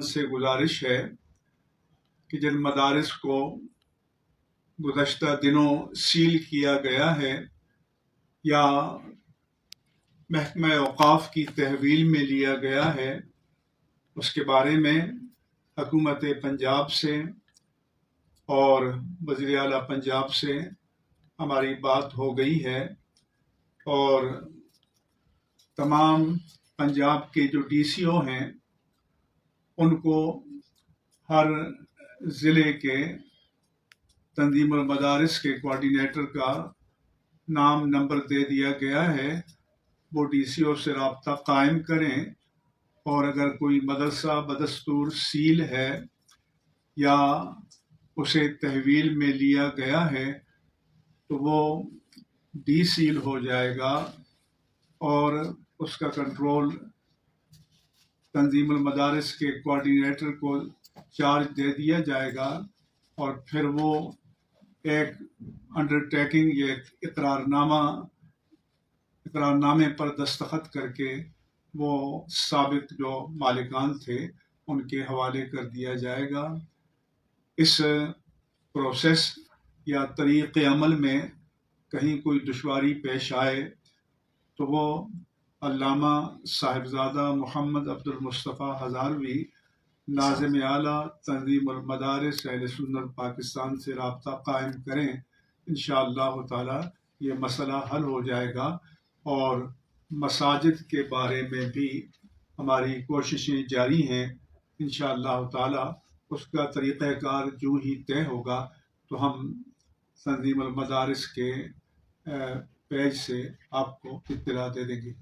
سے گزارش ہے کہ جن مدارس کو گزشتہ دنوں سیل کیا گیا ہے یا محکمہ اوقاف کی تحویل میں لیا گیا ہے، اس کے بارے میں حکومت پنجاب سے اور وزیر اعلیٰ پنجاب سے ہماری بات ہو گئی ہے اور تمام پنجاب کے جو ڈی سی او ہیں ان کو ہر ضلع کے تنظیم المدارس کے کوآڈینیٹر کا نام نمبر دے دیا گیا ہے۔ وہ ڈی سی او سے رابطہ قائم کریں اور اگر کوئی مدرسہ بدستور سیل ہے یا اسے تحویل میں لیا گیا ہے تو وہ ڈی سیل ہو جائے گا اور اس کا کنٹرول تنظیم المدارس کے کوآڈینیٹر کو چارج دے دیا جائے گا اور پھر وہ ایک انڈر ٹیکنگ یا اقرار نامہ اقرار نامے پر دستخط کر کے وہ سابق جو مالکان تھے ان کے حوالے کر دیا جائے گا۔ اس پروسیس یا طریق عمل میں کہیں کوئی دشواری پیش آئے تو وہ علامہ صاحبزادہ محمد عبد المصطفیٰ ہزاروی ناظم اعلیٰ تنظیم المدارس اہل سنت پاکستان سے رابطہ قائم کریں، انشاءاللہ اللہ تعالیٰ یہ مسئلہ حل ہو جائے گا اور مساجد کے بارے میں بھی ہماری کوششیں جاری ہیں۔ انشاءاللہ اللہ تعالیٰ اس کا طریقہ کار جو ہی طے ہوگا تو ہم تنظیم المدارس کے پیج سے آپ کو اطلاع دے دیں گے۔